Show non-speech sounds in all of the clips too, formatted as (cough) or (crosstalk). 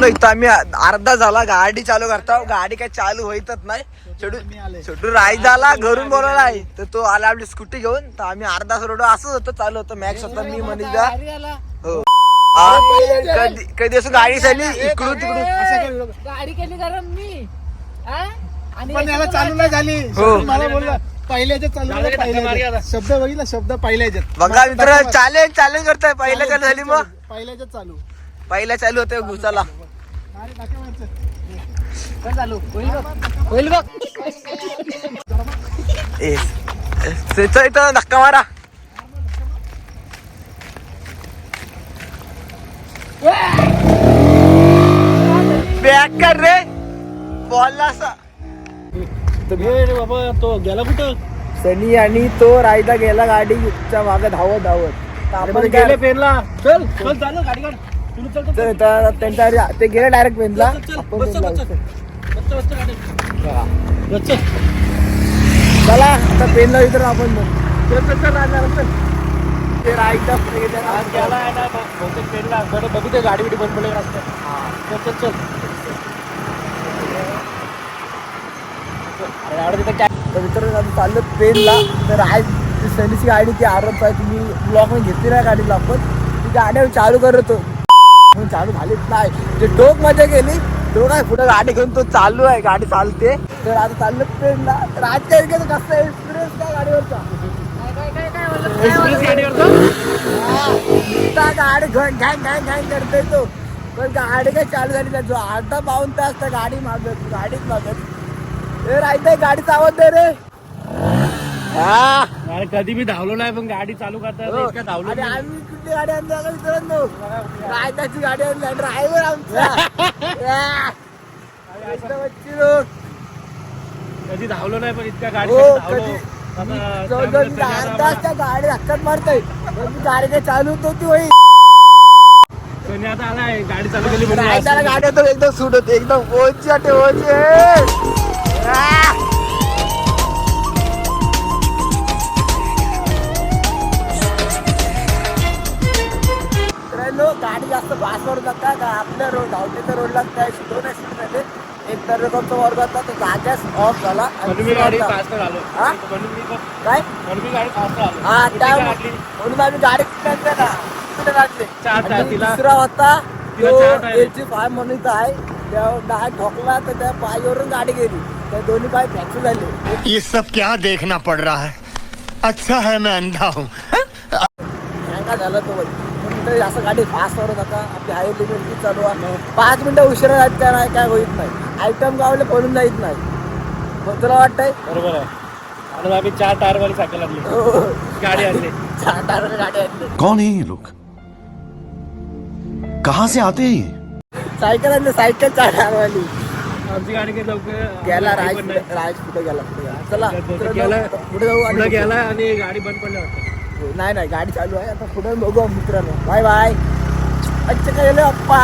न इथं आम्ही. अर्धा झाला गाडी चालू करता. गाडी काय चालू होईतच नाही. छोटू छोटू राय झाला घरून बोलवला आहे. तर तो आला आपली स्कूटी घेऊन. तर आम्ही अर्धा रोड असंच होतं चालू होतं. मॅक्स होता मी मनीषा. हो. आ, कधी कधी असं गाडी झाली इकडून तिकडून. गाडी केली कारण मी? आणि पण याला चालू नाही झाली. हो. मला बोलला पहिल्याच्या चालू. शब्द बघितला शब्द पहिल्याच्यात बघा मित्र चॅलेंज चॅलेंज करताय. पहिल्या चालू झाली मग? पहिल्याच्या चालू. पहिल्या चालू होते घुसाला. होईल बघ. इथं धक्का मारा. बॅक कर रे. बॉलला असा बाबा तो गेला कुठं? सनी आणि तो रायदा गेला गाडीच्या मागे धावत धावत. आपण गेले पेनला चल चल चालू गाडी काढ. चल तर- त्यांच्या ते गेले डायरेक्ट पेनला चल, आपण उतर. आता पेनला विचार आपण मग. चल, चल, चल, राजा, चल. ते पुढे गेले. आहे ते गाडी बिडी बंद पडले रस्त्यात. चल चल चल. अरे आवडते तर काय? तर मित्रांनो आम्ही चाललो पेनला तर आज ती सनीची गाडी ती आरत आहे तुम्ही ब्लॉकमध्ये घेतली नाही गाडीला आपण ती गाडी आम्ही चालू करत होतो. पण चालू झालीच नाही. जे टोकमध्ये गेली तो काय पुढे गाडी घेऊन तो चालू आहे गाडी चालते. तर आता चाललो पेनला तर आजच्या इकडे कसं एक्सपिरियन्स काय गाडीवरचा? काय काय काय तो? गाडी घॅंग घॅंग घॅंग घॅंग करते तो. पण गाडी काय चालू झाली नाही. जो अर्धा पाऊन तास त्या गाडी मागत गाडीच मागत. ए राहते गाडीचा आवाज दे रे. हा. कधी मी धावलो नाही पण गाडी चालू करता धावलो मी. आम्ही कुठली गाडी आणली आता मित्रांनो रायताची गाडी आणली? ड्रायव्हर आमचा. (laughs) कधी धावलो नाही पण इतका गाडी हो गाडी मारतोय. ती गाडी काय चालू होती होई. सनी आता आलाय गाडी चालू केली गाडी होतो एकदम सूट होते. एकदम ओची नका का आपल्या रोड धावणीच्या रोडला काय दोन ऍक्सिडेंट झाले एक दर्शकांचा वर्ग होता तो जाग्याच ऑफ झाला. आणि दुसरा होता. हा? काय? हा त्या? म्हणून आम्ही गाडी कुठे ना कुठे काढले चार टायर आणि तिला- दुसरा होता तिला तो चार टायर आहे. एची पाय म्हणून आहे. त्या डाय ठोकला तर त्या पायवरून गाडी गेली. त्या दोन्ही पाय फ्रॅक्चर झाले. ये सब क्या देखना पड़ रहा है? अच्छा है मैं अंधा हूँ। झाला तो बाई म्हणून ते असं गाडी फास्ट करू नका आपली हाय लिमिट चालू आहे. पाच मिनिटं उशिरा जात काय नाही काय होत नाही. आयटम गावले पळून जात नाही. मग तुला वाटतंय? बरोबर आहे. आणि आम्ही चार टायर वाली सायकल आणली. हो. गाडी आणली. (laughs) चार टायर गाडी आणली. कौन है ये लोग? कहाँ से आते हैं ये? सायकल आणली सायकल चार टायरवाली. आमची गाडी काही लवकर गेला गाडी राज. राज कुठे गेला पुढे गेला. चला. पुढे जाऊ पुढे आणि गेला आणि गाडी बंद पडली वाटतं. नाही नाही गाडी चालू आहे. आता पुढे बघू मित्रांनो. Bye bye. अच्छा काय झालं? अप्पा.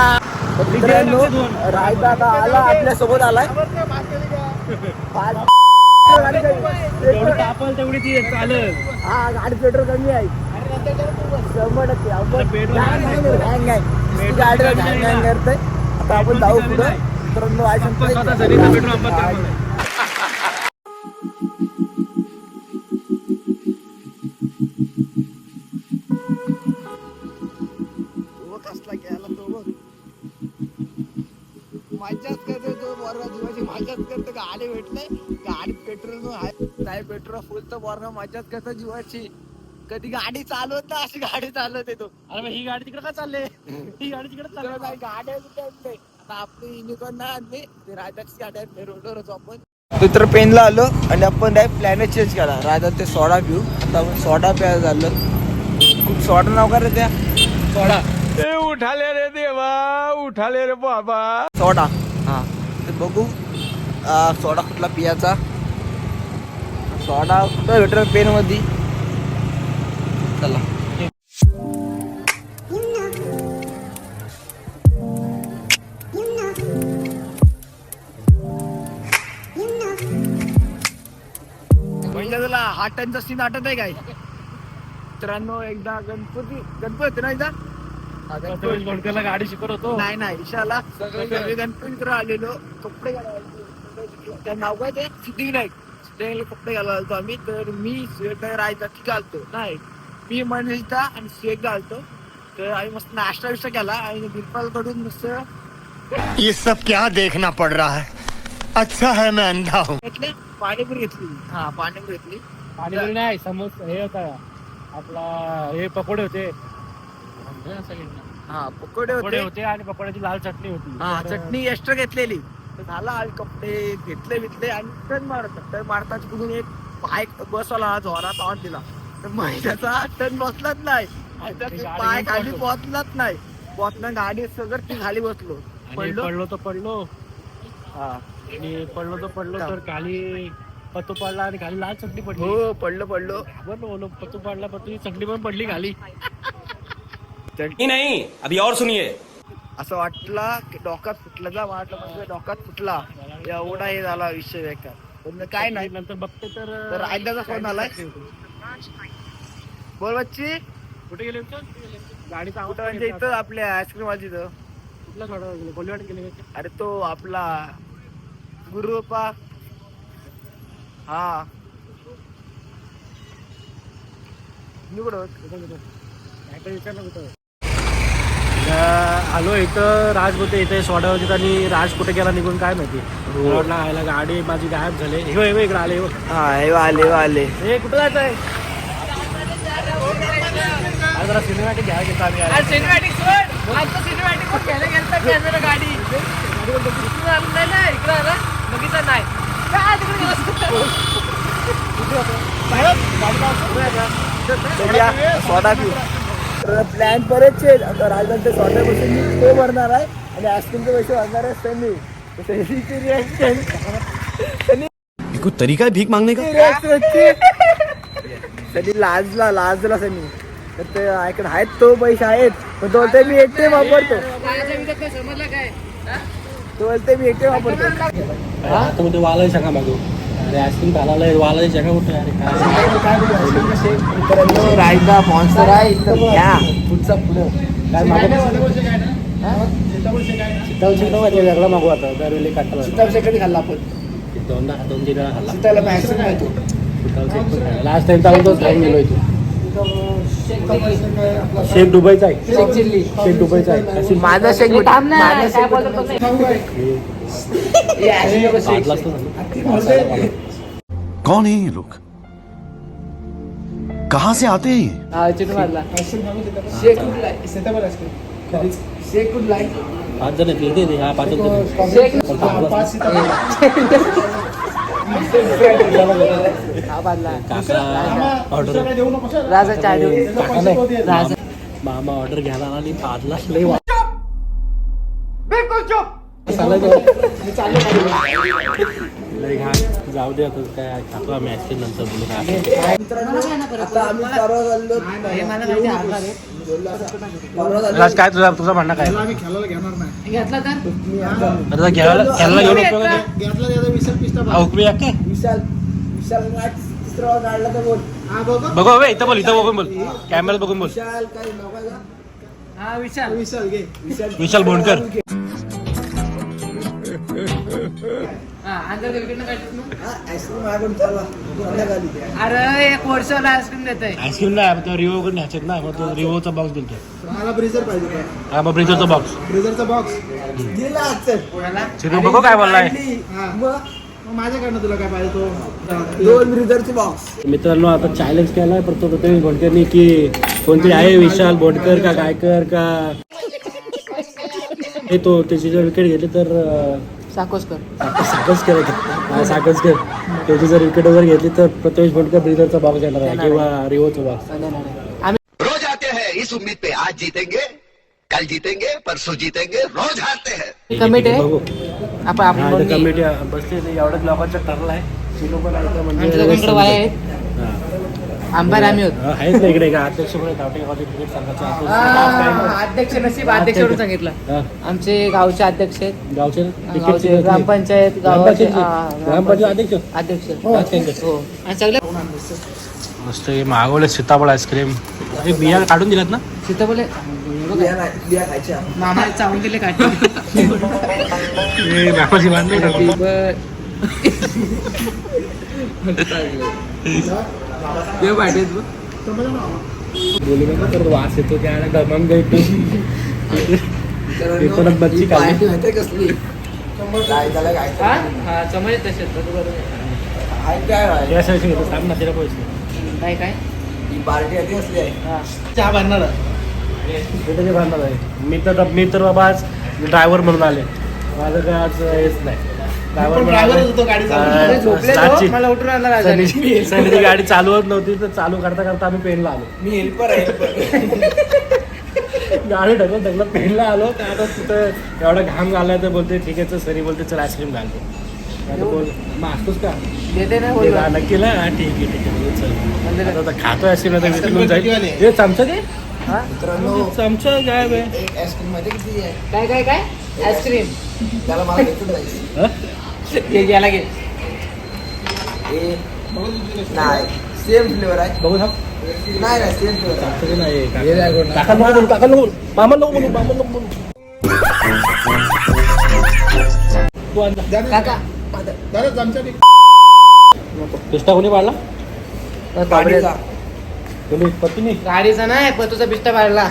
तर मित्रांनो रायदा आता आला आपल्यासोबत आलाय. तेवढी ती चालेल. हा गाडी पेट्रोल कमी आहे. शंभर टक्के आपण गाडी आता आपण जाऊ पुढे. नाही. मित्रांनो आज पेट्रोल मजाच करतो तो बरोबर जीवाची मजाच करतो गाडी भेटले गाडीत पेट्रोल आहे. नाही पेट्रोल फुल तर बरोबर मजाच करतो जीवाची कधी गाडी चालवत ना अशी गाडी चालवत येतो अरे मग ही गाडी तिकडे का चालले? ही गाडी तिकडे चालली? नाही गाड्या आता आपली युनिकॉर्न नाही आणली ते राजाची गाडी आणली रोडवर होतो आपण. मित्र पेनला आलो आणि आपण डायरेक्ट प्लॅनेट चेंज केला. राजा ते सोडा पिऊ आता आपण सोडा प्यायला झालं खूप सोडा नाव का रे त्या? सोडा. उठाले रे देवा उठाले रे बाबा. सोडा. हा. ते बघू. आ, सोडा कुठला पियाचा. सोडा कुठं भेटेल पेन मध्ये चला. म्हणजे तुला हाटांचा सीन आठवत आहे काय? मित्रांनो एकदा गणपती गणपती ना एकदा? बोडकरला गाडी शिकवत होतो? नाही नाही ईशाला सगळे आलेलो कपडे घालायला त्या नाव काय ते सिद्धिविनायक सिद्धिविनायक कपडे घालायला आलतो आम्ही तर मी स्वेटर राहायचा ती घालतो. नाही. मी मनीषा आणि स्वेट घालतो. तर आम्ही मस्त नाश्ता बिष्टा केला आणि बिरपाल कडून मस्त ये सब क्या देखना पड़ रहा है? अच्छा है मैं अंधा हूँ। घेतले पाणीपुरी घेतली. हा पाणीपुरी घेतली. पाणीपुरी नाही समोस हे होता. आपला हे पकोडे होते. हा पकोडे पकोडे होते. होते आणि पकोड्याची लाल चटणी होती. हा तर- चटणी एक्स्ट्रा घेतलेली. तर झाला आज कपडे घेतले बितले आणि टन मारत टन मारताच कुठून एक पाय बसवला जोरात ऑन दिला. तर महिन्याचा टन बसलाच नाही. आणि त्यात ती ते गाडी पाय घेऊन खाली पडलो. पोहोचलाच नाही. पोहोचला गाडी सगळं ती खाली बसलो. आणि पडलो. पडलो तर पडलो. हा. आणि पडलो तर पडलो तर खाली पत्तू पडला आणि खाली लाल चटणी पडली. हो पडलो पडलो. बरं बोलो पत्तू पडला पत्तूची चटणी पण पडली खाली. नहीं नहीं अभी और सुनिए। असं वाटला की डोक्यात फुटला जा वाटलं म्हणजे डोक्यात फुटला. एवढा हे झाला विषय बेकार पण काय नाही. नंतर बघते तर आयदाचा फोन आलाय. बोल बच्ची. कुठे गेले? गाडीचा आवाज कुठं म्हणजे इथं आपल्या आईस्क्रीम वाजी इथं. कुठला सोडा गेले कोल्हेवाड गेले का? अरे तो आपला गुरुपा हा. मी कुठं होत? कुठं गेले? काहीतरी विचारलं होतं. अं, आलो इथं राज बोलते इथे सोडावतीत आणि राज कुठे गेला निघून काय माहिती? मला वाटलं आयला गाडी माझी गायब झाली. हे हे इकडे आले हे. हा हे आले हे आले. हे कुठं जायचं आहे? जरा सिनेमॅटिक घ्यायला घेतो आम्ही आज. सिनेमॅटिक सोड. सिनेमॅटिक घ्यायला कॅमेरा गाडी. नाही इकडं बघितलं नाही. काय तिकडे गेला. सोडा पिऊ प्लॅन चेंज आता राजधानी सोडा पैसे मी तो भरणार आहे आणि आईस्क्रीमचे पैसे भरणार आहे त्यांनी. कोई तरीका है भीख मांगने का? त्यांनी लाजला लाजला सनी तर ते ऐकत आहेत तो पैसे आहेत. पण तो बोलते मी एकटे वापरतो. माझ्या विचार काय समजलं काय हा? तो बोलते मी एकटे वापरतो. हा? तर मग ते वालाही सांगा मागू. रायता स्पॉन्सर आहे इथं घ्या. पुढचा पुढं. काय शेक नको वेगळा मागू आता. दरवेळी काटला सीताफळ शेकडी खाल्ला आपण. दोनदा दोन तीन वेळा खाल्ला पण खाल्ला. लास्ट टाइम तर तोच खाऊन गेलो इथे शेक डुबायचा आहे. शेक चिल्ली शेक डुबायचा आहे. माझा शेक हे थांब ना काय बोलतो तो नाही. भाजला असतो ना. कौन है ये लोग कहां से आते हैं ये हा चिटू मारला शेक कुठला आहे? शेक कुठला आहे? पाच जण आहेत इथे हा पाच जण शेक हा बादला काका ऑर्डर राजा चहा देऊ काका नाही राजा मामा ऑर्डर घ्यायला आला आणि पाजला लई वा- लई घाण. जाऊ दे आता काय टाकू आम्ही आईस्क्रीम नंतर बोलू काय? राज काय तुझा तुझा म्हणणं काय? घेतला तर? आता घ्यायला घ्यायला घेऊन उपयोग आहे विशाल विशाल मॅच तिसरा काढला तर बोल. बघू बे, इथं बोल इथं बघून बोल. कॅमेऱ्यात बघून बोल. विशाल काय नाव काय का? हा विशाल. विशाल घे विशाल विशाल बोंडकर. अरे एक वर्षाला आईस्क्रीम देत आहे आईस्क्रीम नाही तो रिओ कडून न्यायचे ना मग तो रिओचा बॉक्स बोलतो मला पाहिजे काय हा मग ब्रिजरचा बॉक्स ब्रिजरचा बॉक्स दिला चिरू बघू काय बोललाय. मग? माझ्याकडनं तुला काय पाहिजे तो? दोन ब्रिजरचे बॉक्स मित्रांनो आता चॅलेंज केलाय प्रतो प्रथमेश बोंडकरनी की कोणतरी आहे विशाल बोंडकर का गायकर का? हे तो त्याची जर विकेट घेतली तर साकोसकर साखच करायचं हा साखच कर. त्याची जर विकेट वगैरे घेतली तर प्रथमेश बोंडकर ब्रिजरचा बॉक्स येणार आहे किंवा रिओचा बॉक्स रोज आते हैं इस उम्मीद पे आज जीतेंगे कल जीतेंगे परसों जीतेंगे रोज हारते हैं। कमिटी आहे. बघू. आपण आपण कमिटी बसते ते एवढ्याच लोकांचं ठरलंय ती लोक म्हणजे हा. आंबार आम्ही होतो. हा, आहेत ना इकडे. का अध्यक्ष गावाचे क्रिकेट संघाचे हा, अध्यक्ष नसीब अध्यक्षवरून सांगितलं. हा, आमचे गावचे अध्यक्ष आहेत. गावचे गावचे ग्रामपंचायत गावाचे ग्रामपंचायत हा, ग्रामपंचायत अध्यक्ष. अध्यक्ष. केंद्र. हो. आणि सगळे? मस्त हे मागवले सीताफळ आईस्क्रीम. हे बिया काढून दिल्यात ना? सीताफळ? बिया नाही, बिया खायच्या. मामा चावून गेले काठी बांधली बोलू नका तर वास येतो त्याला गमन ते। बच्ची कसली? काय हा? हा। समज तसे घेतो सांग ना तिला पैसे काय काय ही पार्टी आधी असली? आहे हा चहा भरणार ते भरणार आहे मी तर मी तर बाबा आज ड्रायव्हर म्हणून आले. माझं काय आज हेच नाही. राजाने. सनीची गाडी चालवत नव्हती तर चालू करता करता आम्ही पेनला आलो. मी हेल्पर. (laughs) गाडी ढकलत ढकलत पेनला आलो. आता तिथं एवढा घाम घालाय तर बोलते ठीक आहे चल सनी बोलते चल आईस्क्रीम घालतो. बोल मग असतोच का? देते ना हा ठीक आहे ठीक आहे चल. म्हणजे? आता खातो आईस्क्रीम आता विसरून जाईल. हे चमचा दे. हा? चमचा काय बे एक आईस्क्रीममध्ये किती आहे? काय काय काय? आईस्क्रीम त्याला मला हं? घ्यायला घे नाही सेम फ्लेवर आहे बघू थांब नाही नाही सेम फ्लेवर आहे तरी नाही हे नाही कोण काका नको बोलू काका नको बोलू मामा नको बोलू मामा नको बोलू। तू आण जा. काका। पिस्ता कोणी पाडला? गाडीचा पत्नी गाडीचा नाही पण तुझा बिस्टा पाडला.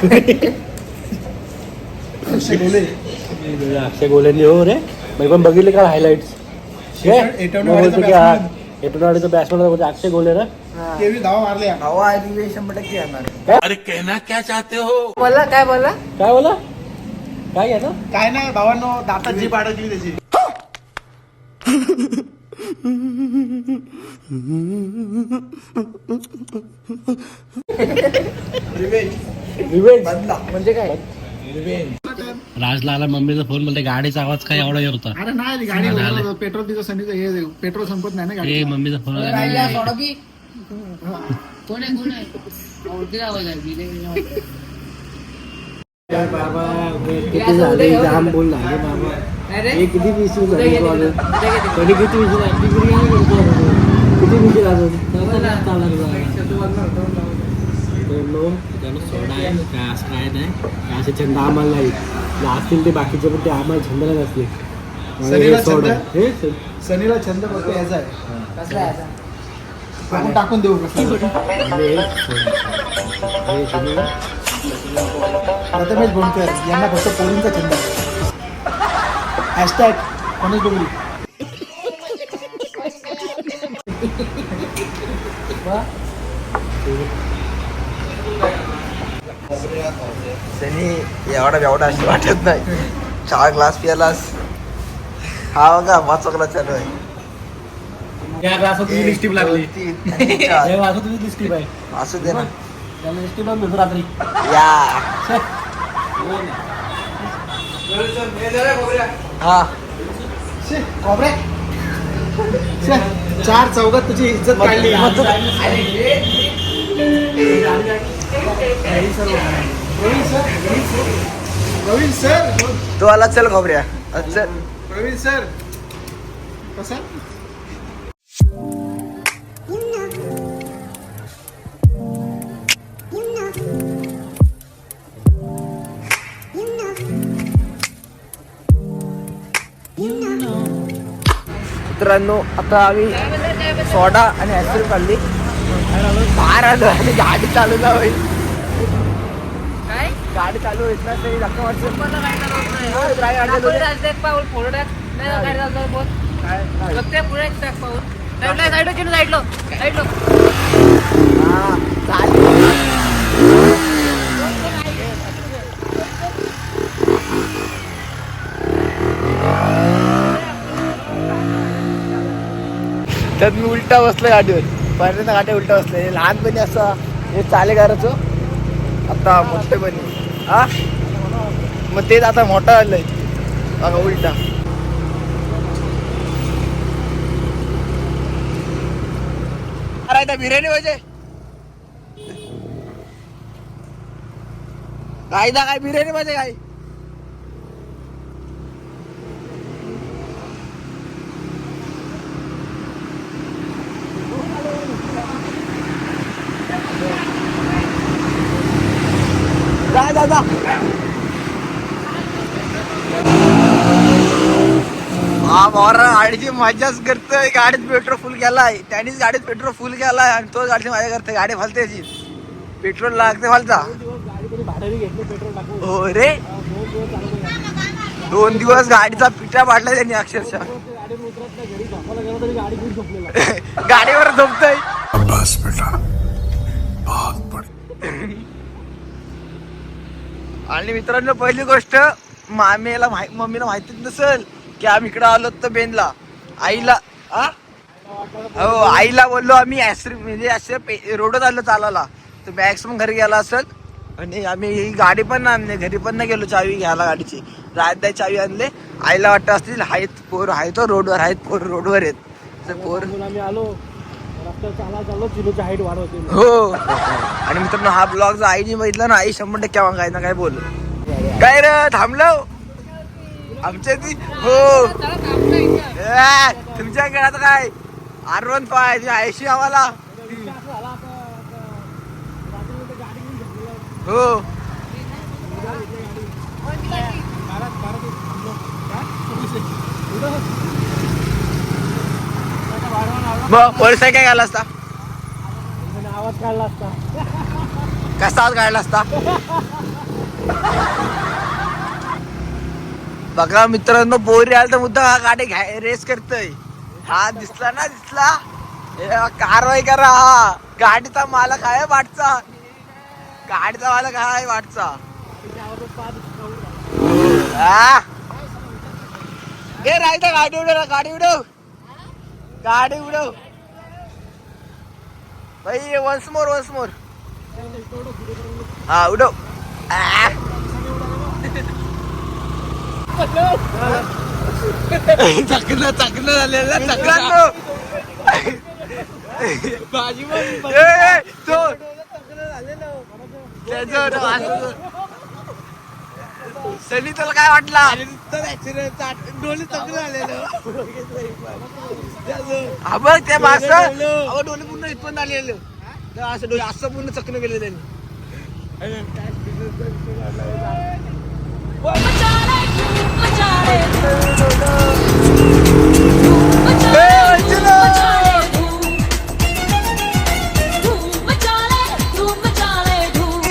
अक्षय गोलेंनी हो रे. मी पण बघितले का हायलाइट्स एटोनाडीचा बॅट्समॅन अक्षय गोले ती शंभर टक्के येणार. बोलला काय बोलला काय बोला? काय घ्या ना काय नाही भावांनो दातात जीप अडकली त्याची. रिवेंज बदला. म्हणजे काय? राजला आला मम्मीचा फोन बोलते गाडीचा आवाज काय एवढा येत होता? अरे नाही गाडी पेट्रोल तिचं सनीचं हे पेट्रोल संपत नाही ना गाडी ए मम्मीचा फोन कोण आहे कोण आहे? आवडती आवाज आहे बाबा किती झाले? जाम बोल झाले बाबा. हे झाले. कधी किती. किती सोडा आहे. काय काय नाही काय असे छंद आम्हाला नाही. असतील ते बाकीचे पण ते आम्हाला छंद सनीला हे छंद? हे? सनीला छंद फक्त याचा आहे? आपण टाकून देऊ म्हणजे हे. हे प्रथमेश बोंडकर यांना फक्त पोरींचा छंद हॅशटॅग गणेश डोंगरी सनी एवढा एवढा अशी वाटत नाही. चार ग्लास पियालास. हा बघा वाचकला चालू आहे. ग्लासात तुझी लिस्टिप लागली. ग्लासात तुझी लिस्टिप आहे. असू दे ना. त्याला लिस्टिप मिळतो रात्री. या. हा. चार चौघात तुझी इज्जत काढली. Praveen sir Praveen sir. तो आला चल खबऱ्या. चल. प्रवीण सर. कसा? मित्रांनो आता आम्ही सोडा आणि आईस्क्रीम काढली बाहेर आलो आणि गाडी चालू काय गाडी चालू ना तरी धक्का काय होतं. जायचं एक पाऊल टाक. नाही, गाडी चालतं, बोल. बघते पुढे एक टाक पाऊल. साईडला, साईडला, साईडला, साईडला. हा चालू तर मी उलटा बसलो गाडीवर पहिल्यांदा गाडी उलटा बसले लहानपणी असं हे चाले करायचो आता मोठेपणी हा? मग तेच आता मोठं आलंय. बघा उलटा. अरे बिर्याणी पाहिजे. कायदा काय? बिर्याणी पाहिजे काय जा जा जा जा हा मोरा गाडीची मजाच करतोय. गाडीत पेट्रोल फुल केलाय त्यानेच गाडीत पेट्रोल फुल केलाय आणि तो गाडीची मजा करतोय. गाडी फालते पेट्रोल लागते फालता. हो रे. दोन दिवस गाडीचा पिठा पाडला त्यांनी अक्षरशः. (laughs) गाडीवर झोपतोय. आणि मित्रांनो पहिली गोष्ट मामेला मम्मीला माहितीच नसेल. की आम्ही इकडे आलो तर बेनला. आईला आ? हो आईला बोललो आम्ही म्हणजे असे रोडच आलो चालायला. तर मॅक्सिमम घरी गेला असेल. आणि आम्ही ही गाडी पण नाही आणली घरी पण नाही गेलो चावी घ्यायला गाडीची. राहत चावी आणले. आईला वाटतं असतील आहेत पोर आहे तो रोडवर आहेत पोर रोडवर आहेत. तर पोर आम्ही आलो. हाईट वाढवते हो. आणि मित्रांनो हा ब्लॉग जर आईने बघितला ना आई शंभर टक्के काय ना काय बोल. काय रे थांबलो? आमच्या ती हो. तुमच्या घरात काय? आर वन पाय ऐशी आम्हाला. हो. मग पोलीस काय घाला असता. आवाज काढला असता. कसा आवाज काढला असता? बघा मित्रांनो बोरी आला तर मुद्दा हा गाडी घ्याय रेस करतोय. हा दिसला ना दिसला. कारवाई करा हा. गाडीचा मालक आहे वाटचा. गाडीचा मालक आहे वाटचा. हे. ए राहता गाडी उडव गाडी उडव. गाडी उडव. भाई वन्स मोर वन्स मोर हा उडव. आ. चकणं चकणं झालेलं चकणं भाजी तो. सनी तुला काय वाटला? डोळे चकणं झालेलं हा. बघ ते मास. डोळे. पूर्ण इथपर्यंत आलेलं. असं डोळे असं पूर्ण चकणं गेलं त्यांनी.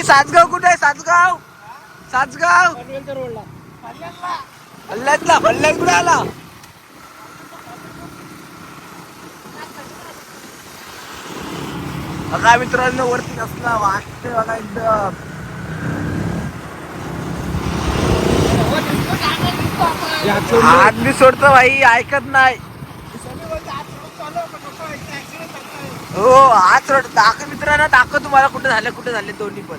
सासगाव कुठे आहे? सासगाव? सासगाव? हल्ल्यातला हल्ल्यात कुठे आला. बघा मित्रांनो वरती कसला वाटते बघा एकदम हात मी सोडतो भाई ऐकत नाही. हो हात सोड दाख मित्रांना दाखव तुम्हाला कुठे झाले कुठे झाले दोन्ही पण.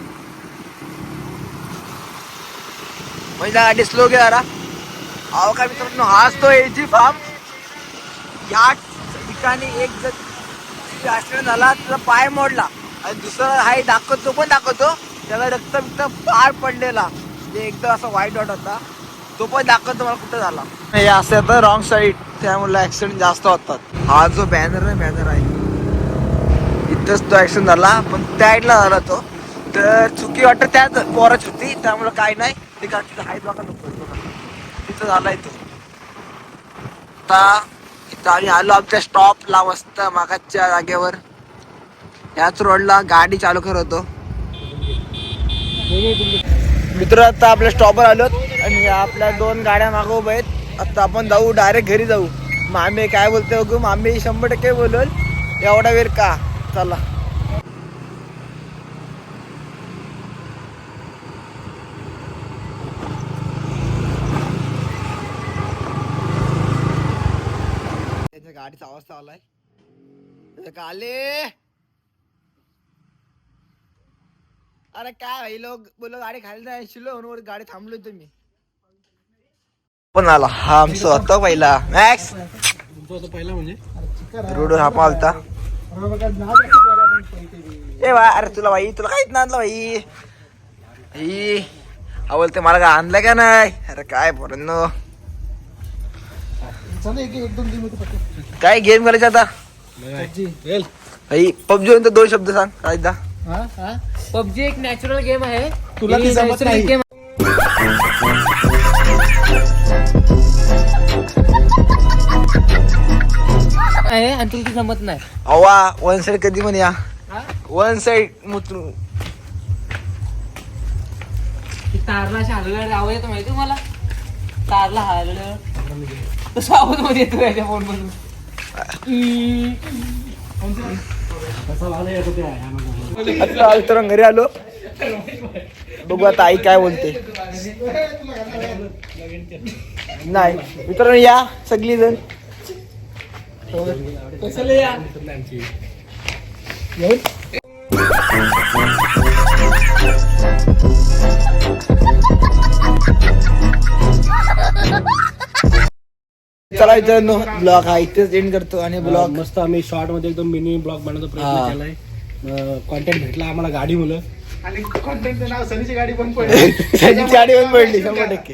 म्हणजे गाडी स्लो घ्या जरा. अहो काय मित्रांनो हाच तो एजी फार्म या ठिकाणी एक जर ऍक्सिडेंट झाला त्याचा पाय मोडला. आणि दुसरा हा दाखवतो पण दाखवतो त्याला रक्त बिक्त पार पडलेला. म्हणजे एकदम असा वाईट वाटत होता. तो पण दाखवतो मला कुठं झाला. हे असं आता रॉंग साईड त्यामुळे ऍक्सिडेंट जास्त होतात. हा जो बॅनर आहे बॅनर आहे. इथंच तो ऍक्सिडेंट झाला पण त्या साईडला झाला तो. तर चुकी वाटतं त्याच पोराची होती त्यामुळे काय नाही. ते का तिथं हायत बघा नको तिथं झालाय तो. आता इथं आम्ही आलो आमच्या स्टॉपला मस्त मागाच्या जागेवर. याच रोडला गाडी चालू करत होतो. मित्र आता आपल्या स्टॉपवर आलो आणि आपल्या दोन गाड्या मागव आहेत. आता आपण जाऊ डायरेक्ट घरी जाऊ. मामे काय बोलते बघू? मामे शंभर टक्के बोलल. एवढा वेळ का? चला. गाडीचा आवाज आलाय आले? अरे काय भाई लोक बोल गाडी खाली नाही शिलो म्हणून वर गाडी थांबलो तुम्ही. पण आला हा आमचा होता पहिला. मॅक्स पहिला म्हणजे? रोडवर हा पालता ए बा अरे तुला भाई तुला काहीच नाही आणलं भाई. ही हा बोलते मला काय आणलं का नाही? अरे काय पोरांनो. काय गेम करायचं आता? भाई पबजी दोन शब्द सांग काय पबजी एक नॅचरल गेम आहे. तुला ती जमत नाही. आहे आणि तुला ती जमत नाही. अवा वन साइड कधी म्हण या. वन साइड मुतरू ती तारला अशी हलवल्यावर आवाज येतो माहिती मला तारला हलवल्यावर तसं आवाजमध्ये येतो याच्या फोन मधून? आता आलो तर घरी आलो. बघू आता आई काय बोलते. नाही मित्रांनो या सगळी जण चला मित्रांनो ब्लॉग हा इथेच एंड करतो आणि ब्लॉग मस्त आम्ही शॉर्टमध्ये एकदम मिनी ब्लॉग बनवतो. प्रयत्न केलाय. कॉन्टॅक्ट भेटला आम्हाला गाडी मुलं आणि कॉन्टॅक्टचं नाव सनीची गाडी पण त्यांची (laughs) गाडी पण पडली शंभर टक्के.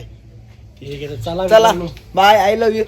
ठीक आहे तर चला चला. Bye I love you